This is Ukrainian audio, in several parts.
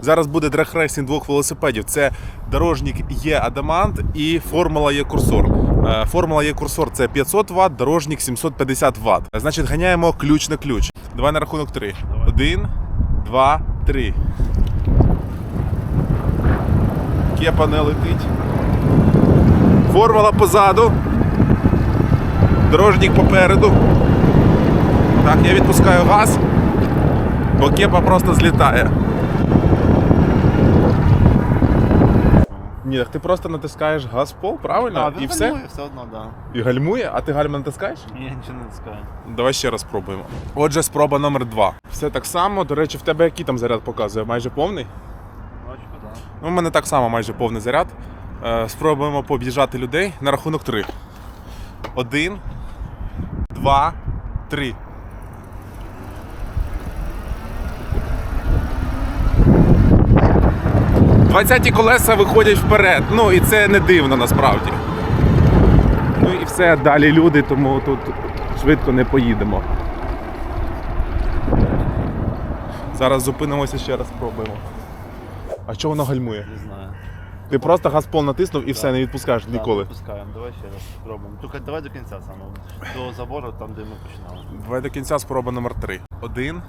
Зараз буде драгрейсинг двох велосипедів. Це дорожник є Адамант і Формула є курсор. Е, Формула є курсор це 500 Вт, дорожник 750 Вт. Значить, ганяємо ключ на ключ. Давай на рахунок три. Один, два, три. Кепа не летить. Формула позаду. Дорожник попереду. Так, я відпускаю газ, бо кепа просто злітає. Ні, так ти просто натискаєш газ пол, правильно? і все? все одно, да. І гальмує, а ти гальма натискаєш? Ні, я нічого не натискаю. Давай ще раз спробуємо. Отже, спроба номер два. Все так само. До речі, в тебе який там заряд показує? Майже повний? Бачу, да. Ну, у мене так само майже повний заряд. Е, спробуємо пооб'їжджати людей на рахунок три. Один, два, три. Двадцяті колеса виходять вперед. Ну і це не дивно насправді. Ну і все, далі люди, тому тут швидко не поїдемо. Зараз зупинимося ще раз спробуємо. А чого воно гальмує? Не знаю. Ти просто газ пол натиснув і все, не відпускаєш Да, ніколи. Відпускаємо. Давай ще раз спробуємо. Тільки давай до кінця саме. До забору, там, де ми починали. Давай до кінця спроба номер три. Один,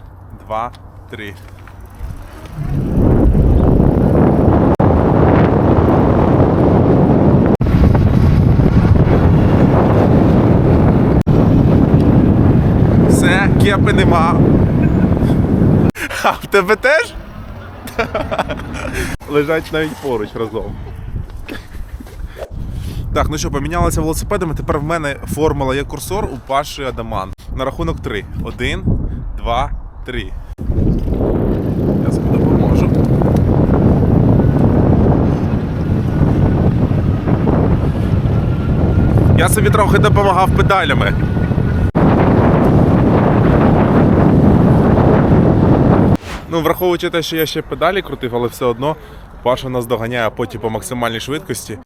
два, три. Все, кепи нема. А в тебе теж? Лежать навіть поруч разом. Так, ну що, помінялися велосипедами. Тепер в мене формула є курсор у Паші Адаман. На рахунок три. Один, два, три. Я собі допоможу. Я собі трохи допомагав педалями. Ну, враховуючи те, що я ще педалі крутив, але все одно Паша нас доганяє, потім по максимальній швидкості.